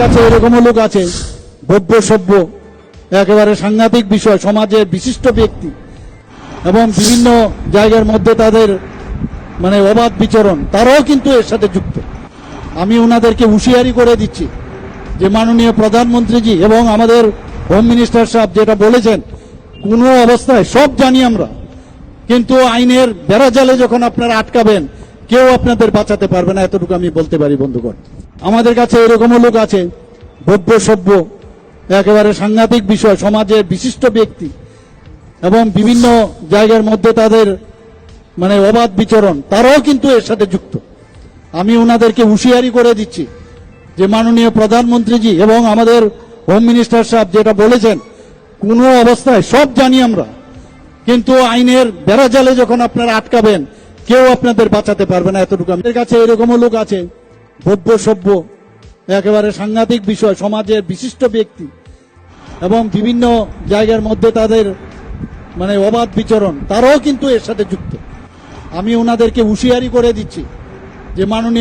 কাছে এরকমও লোক আছে। ভব্য সভ্য, একেবারে সাংঘাতিক বিষয়, সমাজের বিশিষ্ট ব্যক্তি। এবং বিভিন্ন জায়গার মধ্যে তাদের মানে অবাধ বিচরণ, তারাও কিন্তু এর সাথে যুক্ত। আমি ওনাদেরকে হুঁশিয়ারি করে দিচ্ছি যে, মাননীয় প্রধানমন্ত্রীজি এবং আমাদের হোম মিনিস্টার সাহেব যেটা বলেছেন, কোনো অবস্থায়, সব জানি আমরা, কিন্তু আইনের বেড়াজালে যখন আপনারা আটকাবেন, কেউ আপনাদের বাঁচাতে পারবে না, এতটুকু আমি বলতে পারি, বন্ধুগণ। আমাদের কাছে এরকমও লোক আছে, ভব্য সভ্য, একেবারে সাংঘাতিক বিষয়, সমাজের বিশিষ্ট ব্যক্তি, এবং বিভিন্ন জায়গার মধ্যে তাদের মানে অবাধ বিচরণ, তারাও কিন্তু এর সাথে যুক্ত। আমি ওনাদেরকে হুঁশিয়ারি করে দিচ্ছি যে মাননীয় প্রধানমন্ত্রীজি এবং আমাদের হোম মিনিস্টার সাহেব যেটা বলেছেন, কোনো অবস্থায় সব জানি আমরা, কিন্তু আইনের বেড়াজালে যখন আপনারা আটকাবেন, কেউ আপনাদের বাঁচাতে পারবে না এতটুকু। আমাদের কাছে এরকমও লোক আছে ভব্য সভ্য, একেবারে সাংঘাতিক বিষয়, সমাজের বিশিষ্ট ব্যক্তি এবং বিভিন্ন জায়গার মধ্যে তাদের মানে অবাধ বিচরণ, তারাও কিন্তু এর সাথে যুক্ত। আমি ওনাদেরকে হুঁশিয়ারি করে দিচ্ছি যে মাননীয়